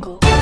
jungle.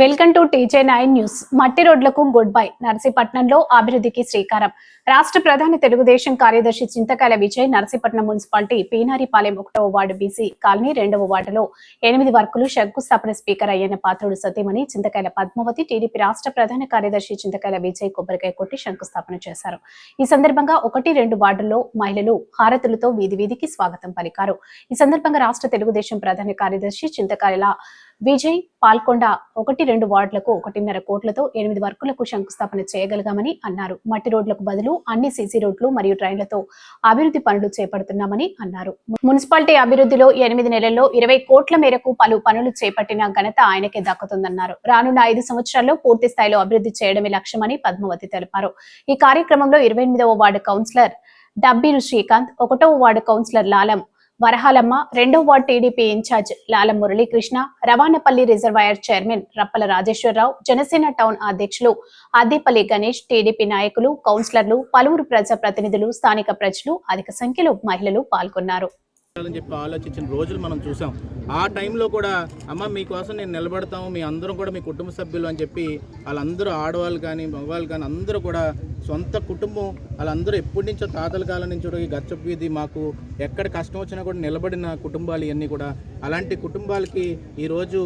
Welcome to TJ nine news. మట్టి రోడ్లకు good bye. నర్సీపట్నంలో అభివృద్ధికి శ్రీకారం. రాష్ట్ర ప్రధాని తెలుగుదేశం కార్యదర్శి చింతకాయల విజయ్ నర్సీపట్నం మున్సిపాలిటీ పీనారిపాలెం ఒకటవ వార్డు బీసీ కాలనీ రెండవ వార్డులో ఎనిమిది వర్కులు శంకుస్థాపన స్పీకర్ అయ్యన్న పాత్రుడు సతీమణి చింతకాయల పద్మావతి టీడీపీ రాష్ట్ర ప్రధాన కార్యదర్శి చింతకాయల విజయ్ కొబ్బరికాయ కొట్టి శంకుస్థాపన చేశారు. ఈ సందర్భంగా ఒకటి రెండు వార్డుల్లో మహిళలు హారతులతో వీధి వీధికి స్వాగతం పలికారు. ఈ సందర్భంగా రాష్ట్ర తెలుగుదేశం ప్రధాన కార్యదర్శి చింతకాయల విజయ్ పాల్కొండ ఒకటి రెండు వార్డులకు ఒకటిన్నర కోట్లతో ఎనిమిది వర్కులకు శంకుస్థాపన చేయగలిగామని అన్నారు. మట్టి రోడ్లకు బదులు అన్ని సీసీ రోడ్లు మరియు ట్రైన్లతో అభివృద్ధి పనులు చేపడుతున్నామని అన్నారు. మున్సిపాలిటీ అభివృద్ధిలో ఎనిమిది నెలల్లో ఇరవై కోట్ల మేరకు పలు పనులు చేపట్టిన ఘనత ఆయనకే దక్కుతుందన్నారు. రానున్న ఐదు సంవత్సరాల్లో పూర్తి స్థాయిలో అభివృద్ధి చేయడమే లక్ష్యమని పద్మావతి తెలిపారు. ఈ కార్యక్రమంలో ఇరవై ఎనిమిదవ వార్డు కౌన్సిలర్ డబ్బీరు శ్రీకాంత్ ఒకటవ వార్డు కౌన్సిలర్ లాలం వరహాలమ్మ రెండో ward TDP incharge Lala Muralikrishna Ravanapalli reservoir chairman Rappala Rajeswararao Janasena town అధ్యక్షులు అద్దేపల్లి గణేష్ టీడీపీ నాయకులు కౌన్సిలర్లు పలువురు ప్రజా ప్రతినిధులు స్థానిక ప్రజలు అధిక సంఖ్యలో మహిళలు పాల్గొన్నారు. అని చెప్పి ఆలోచించిన రోజులు మనం చూసాం. ఆ టైంలో కూడా అమ్మ మీకోసం నేను నిలబడతాము మీ అందరం కూడా మీ కుటుంబ సభ్యులు అని చెప్పి వాళ్ళందరూ ఆడవాళ్ళు కానీ మగవాళ్ళు కానీ అందరూ కూడా సొంత కుటుంబం వాళ్ళందరూ ఎప్పటి నుంచో తాతల కాలం నుంచి కూడా ఈ గచ్చపు వీధి మాకు ఎక్కడ కష్టం వచ్చినా కూడా నిలబడిన కుటుంబాలు ఇవన్నీ కూడా. అలాంటి కుటుంబాలకి ఈరోజు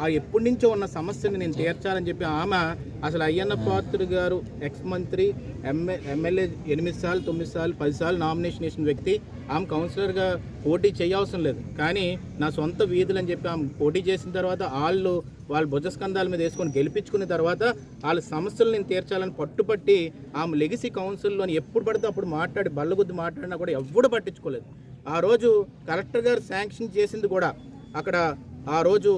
ఆ ఎప్పటి నుంచో ఉన్న సమస్యని నేను తీర్చాలని చెప్పి ఆమె అసలు అయ్యన్న పాత్రుడు గారు ఎక్స్ మంత్రి ఎంఏ ఎమ్మెల్యే ఎనిమిది సార్లు తొమ్మిది సార్లు పది సార్లు నామినేషన్ వేసిన వ్యక్తి. ఆమె కౌన్సిలర్గా పోటీ చేయవసరం లేదు. కానీ నా సొంత వీధులు అని చెప్పి ఆమె పోటీ చేసిన తర్వాత వాళ్ళు వాళ్ళ భుజస్కంధాల మీద వేసుకొని గెలిపించుకున్న తర్వాత వాళ్ళ సమస్యలు నేను తీర్చాలని పట్టుపట్టి ఆమె లెగిసి కౌన్సిల్లోని ఎప్పుడు పడితే అప్పుడు మాట్లాడి బల్లగుద్ది మాట్లాడినా కూడా ఎవ్వడు పట్టించుకోలేదు. ఆ రోజు కలెక్టర్ గారు శాంక్షన్ చేసింది కూడా అక్కడ ఆ రోజు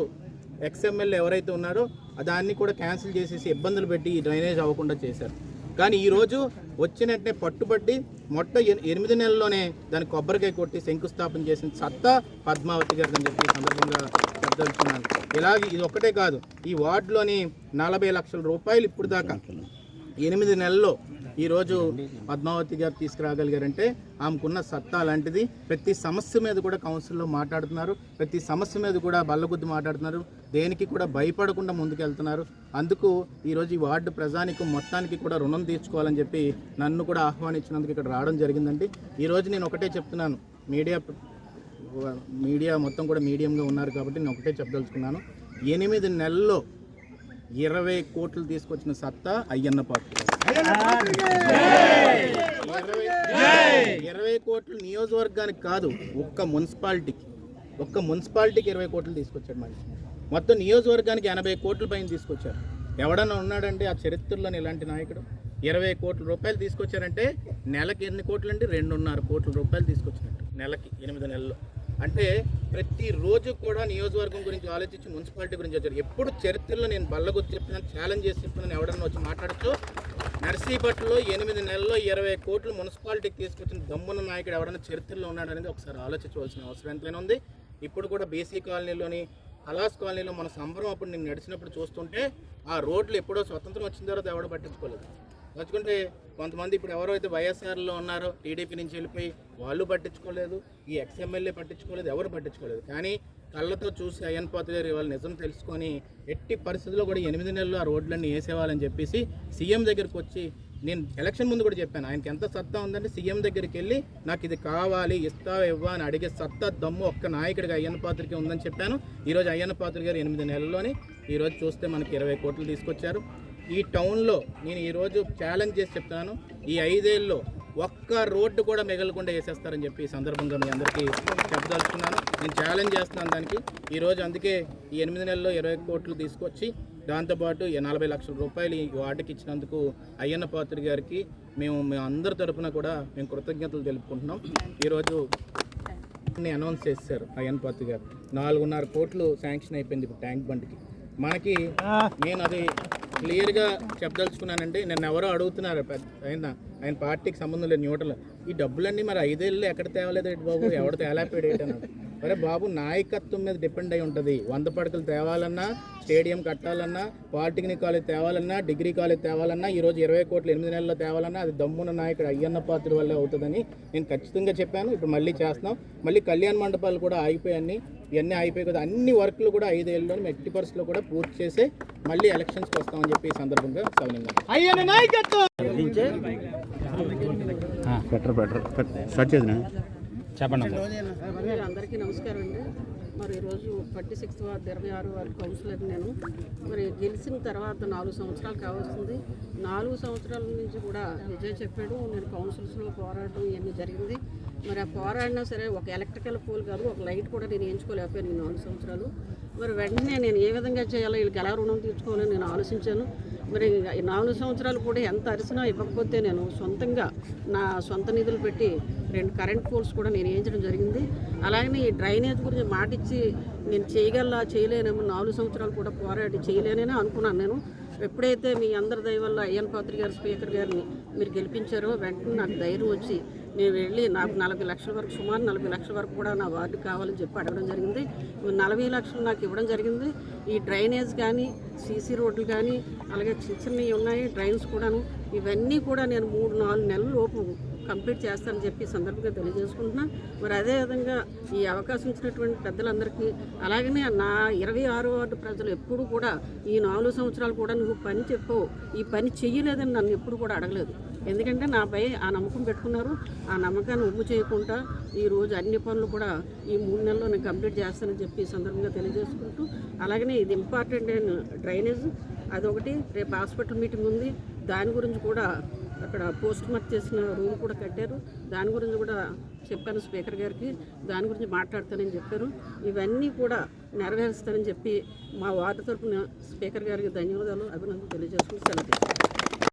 ఎక్స్ఎమ్మెల్యే ఎవరైతే ఉన్నారో దాన్ని కూడా క్యాన్సిల్ చేసేసి ఇబ్బందులు పెట్టి ఈ డ్రైనేజ్ అవ్వకుండా చేశారు. కానీ ఈరోజు వచ్చినట్టే పట్టుబట్టి మొట్ట ఎన్- ఎనిమిది నెలల్లోనే దాన్ని కొబ్బరికాయ కొట్టి శంకుస్థాపన చేసిన సత్తా పద్మావతి గారు అని చెప్పి సందర్భంగా చెప్పదలుచుకున్నాను ఇలాగే ఇది ఒక్కటే కాదు ఈ వార్డులోని నలభై లక్షల రూపాయలు ఇప్పుడు దాకా ఎనిమిది నెలల్లో ఈరోజు పద్మావతి గారు తీసుకురాగలిగారంటే ఆమెకున్న సత్తా లాంటిది. ప్రతి సమస్య మీద కూడా కౌన్సిల్లో మాట్లాడుతున్నారు. ప్రతి సమస్య మీద కూడా బల్లగుద్ది మాట్లాడుతున్నారు. దేనికి కూడా భయపడకుండా ముందుకెళ్తున్నారు. అందుకు ఈరోజు ఈ వార్డు ప్రజానికి మొత్తానికి కూడా రుణం తీర్చుకోవాలని చెప్పి నన్ను కూడా ఆహ్వానించినందుకు ఇక్కడ రావడం జరిగిందండి. ఈరోజు నేను ఒకటే చెప్తున్నాను. మీడియా మీడియా మొత్తం కూడా మీడియంగా ఉన్నారు కాబట్టి నేను ఒకటే చెప్పదలుచుకున్నాను. ఎనిమిది నెలల్లో ఇరవై కోట్లు తీసుకొచ్చిన సత్తా అయ్యన్న పాత్ర ఇరవై- కోట్లు నియోజకవర్గానికి కాదు ఒక్క మున్సిపాలిటీకి. ఒక్క మున్సిపాలిటీకి ఇరవై కోట్లు తీసుకొచ్చాడు మనిషి. మొత్తం నియోజకవర్గానికి ఎనభై కోట్ల పైన తీసుకొచ్చారు. ఎవడన్నా ఉన్నాడంటే ఆ చరిత్రలోని ఇలాంటి నాయకుడు? ఇరవై కోట్ల రూపాయలు తీసుకొచ్చారంటే నెలకి ఎన్ని కోట్లు అంటే రెండున్నర కోట్ల రూపాయలు తీసుకొచ్చినట్టు. నెలకి ఎనిమిది నెలల్లో. అంటే ప్రతిరోజు కూడా నియోజకవర్గం గురించి ఆలోచించి మున్సిపాలిటీ గురించి వచ్చారు ఎప్పుడు చరిత్రలో నేను బల్లగొచ్చి చెప్పిన ఛాలెంజ్ చేసి చెప్తున్నాను ఎవడన్నా వచ్చి మాట్లాడచ్చు? నర్సీపట్లో ఎనిమిది నెలల్లో ఇరవై కోట్లు మున్సిపాలిటీకి తీసుకొచ్చిన దమ్మున నాయకుడు ఎవడన్నా చరిత్రలో ఉన్నాడనేది ఒకసారి ఆలోచించవలసిన అవసరం ఎంతైనా ఉంది. ఇప్పుడు కూడా బీసీ కాలనీలోని అలాస్ కాలనీలో మన సంబరం అప్పుడు నేను నడిచినప్పుడు చూస్తుంటే ఆ రోడ్లు ఎప్పుడో స్వతంత్రం వచ్చిన తర్వాత ఎవడో పట్టించుకోలేదు. పట్టించుకుంటే కొంతమంది ఇప్పుడు ఎవరైతే వైఎస్ఆర్లో ఉన్నారో టీడీపీ నుంచి వెళ్ళిపోయి వాళ్ళు పట్టించుకోలేదు ఈ ఎక్స్ఎమ్మెల్యే పట్టించుకోలేదు ఎవరు పట్టించుకోలేదు. కానీ కళ్ళతో చూసి అయ్యన్ పాత్ర గారు ఇవాళ నిజం తెలుసుకొని ఎట్టి పరిస్థితుల్లో కూడా ఎనిమిది నెలలు ఆ రోడ్లన్నీ వేసేవాళ్ళని చెప్పేసి సీఎం దగ్గరికి వచ్చి నేను ఎలక్షన్ ముందు కూడా చెప్పాను ఆయనకి ఎంత సత్తా ఉందంటే సీఎం దగ్గరికి వెళ్ళి నాకు ఇది కావాలి ఇస్తా ఇవ్వా అని అడిగే సత్తా దమ్ము ఒక్క నాయకుడిగా అయ్యన్న పాత్రకి ఉందని చెప్పాను. ఈరోజు అయ్యన్న పాత్ర గారు ఎనిమిది నెలల్లోని ఈరోజు చూస్తే మనకి ఇరవై కోట్లు తీసుకొచ్చారు. ఈ టౌన్లో నేను ఈరోజు ఛాలెంజ్ చేసి చెప్తున్నాను ఈ ఐదేళ్ళలో ఒక్క రోడ్డు కూడా మిగలకుండా వేసేస్తారని చెప్పి ఈ సందర్భంగా మీ అందరికీ చెప్పదలుచుకున్నాను. నేను ఛాలెంజ్ చేస్తున్నాను దానికి. ఈరోజు అందుకే ఈ ఎనిమిది నెలల్లో ఇరవై కోట్లు తీసుకొచ్చి దాంతోపాటు ఈ నలభై లక్షల రూపాయలు ఈ వార్డుకి ఇచ్చినందుకు అయ్యన్న పాత్ర గారికి మేము మేము అందరి తరపున కూడా మేము కృతజ్ఞతలు తెలుపుకుంటున్నాం. ఈరోజు అనౌన్స్ చేశారు అయ్యన్ పాత్రి గారు. నాలుగున్నర కోట్లు శాంక్షన్ అయిపోయింది ఇప్పుడు ట్యాంక్ బండ్కి. మనకి నేను అది క్లియర్గా చెప్పదలుచుకున్నానంటే నన్ను ఎవరో అడుగుతున్నారు పెద్ద ఆయన ఆయన పార్టీకి సంబంధం లేదు న్యూట్రల్. ఈ డబ్బులన్నీ మరి ఐదేళ్ళు ఎక్కడ తేవలేదు బాబు? ఎవడ తేలాపాడు ఏంటన్నాడు అరే బాబు నాయకత్వం మీద డిపెండ్ అయి ఉంటుంది. వంద పడకలు తేవాలన్నా స్టేడియం కట్టాలన్నా పాలిటెక్నిక్ కాలేజ్ తేవాలన్నా డిగ్రీ కాలేజ్ తేవాలన్నా ఈ రోజు ఇరవై కోట్లు ఎనిమిది నెలల్లో తేవాలన్నా అది దమ్మున నాయకుడు అయ్యన్న పాత్ర వల్లే అవుతుందని నేను ఖచ్చితంగా చెప్పాను. ఇప్పుడు మళ్ళీ చేస్తున్నాం. మళ్ళీ కళ్యాణ మండపాలు కూడా ఆగిపోయాయి ఇవన్నీ అయిపోయి కదా అన్ని వర్క్లు కూడా ఐదేళ్ళలో ఎట్టి పరిస్థితుల్లో కూడా పూర్తి చేసి మళ్ళీ ఎలక్షన్స్కి వస్తామని చెప్పి ఈ సందర్భంగా బెటర్ బెటర్ స్టార్ట్ చేసిన చెప్పండి అందరికీ నమస్కారం అండి. మరి ఈరోజు థర్టీ సిక్స్త్ వార్డు ఇరవై ఆరు వార్డు కౌన్సిలర్ నేను. మరి గెలిచిన తర్వాత నాలుగు సంవత్సరాలు కావస్తుంది నాలుగు సంవత్సరాల నుంచి కూడా విజయ్ చెప్పాడు నేను కౌన్సిల్స్లో పోరాటం ఇవన్నీ జరిగింది. మరి ఆ పోరాడినా సరే ఒక ఎలక్ట్రికల్ పోల్ కాదు ఒక లైట్ కూడా నేను ఎంచుకోలేకపోయాను ఈ నాలుగు సంవత్సరాలు. మరి వెంటనే నేను ఏ విధంగా చేయాలో వీళ్ళకి ఎలా రుణం తీర్చుకోవాలని నేను ఆలోచించాను. మరి ఈ నాలుగు సంవత్సరాలు కూడా ఎంత అరిసినా ఇవ్వకపోతే నేను సొంతంగా నా సొంత నిధులు పెట్టి రెండు కరెంట్ పోల్స్ కూడా నేను వేయించడం జరిగింది. అలాగనే ఈ డ్రైనేజ్ గురించి మాటిచ్చి నేను చేయగల చేయలేనేమో నాలుగు సంవత్సరాలు కూడా పోరాడి చేయలేనని అనుకున్నాను నేను. ఎప్పుడైతే మీ అందరి దయ వల్ల అయ్యన్ పాత్రి గారు స్పీకర్ గారిని మీరు గెలిపించారో వెంటనే నాకు ధైర్యం వచ్చి నేను వెళ్ళి నాకు నలభై లక్షల వరకు సుమారు నలభై లక్షల వరకు కూడా నా వార్డు కావాలని చెప్పి అడగడం జరిగింది. నలభై లక్షలు నాకు ఇవ్వడం జరిగింది. ఈ డ్రైనేజ్ కానీ సీసీ రోడ్లు కానీ అలాగే చిన్న చిన్నవి ఉన్నాయి డ్రైన్స్ కూడాను. ఇవన్నీ కూడా నేను మూడు నాలుగు నెలల లోపు కంప్లీట్ చేస్తానని చెప్పి సందర్భంగా తెలియజేసుకుంటున్నాను మరి అదేవిధంగా ఈ అవకాశం ఇచ్చినటువంటి పెద్దలందరికీ అలాగనే నా ఇరవై ఆరో వార్డు ప్రజలు ఎప్పుడు కూడా ఈ నాలుగు సంవత్సరాలు కూడా నువ్వు పని చెప్పవు ఈ పని చెయ్యలేదని నన్ను ఎప్పుడు కూడా అడగలేదు. ఎందుకంటే నాపై ఆ నమ్మకం పెట్టుకున్నారు. ఆ నమ్మకాన్ని ఉమ్ము చేయకుండా ఈరోజు అన్ని పనులు కూడా ఈ మూడు నెలల్లో నేను కంప్లీట్ చేస్తానని చెప్పి సందర్భంగా తెలియజేసుకుంటూ అలాగనే ఇది ఇంపార్టెంట్ అయిన డ్రైనేజ్. అదొకటి. రేపు హాస్పిటల్ మీటింగ్ ఉంది. దాని గురించి కూడా అక్కడ పోస్ట్ మార్క్ చేసిన రూమ్ కూడా కట్టారు. దాని గురించి కూడా చెప్పాను స్పీకర్ గారికి. దాని గురించి మాట్లాడతానని చెప్పారు. ఇవన్నీ కూడా నెరవేరుస్తానని చెప్పి మా వార్డు తరపున స్పీకర్ గారికి ధన్యవాదాలు అభినందనలు తెలియజేసుకుని సెలవు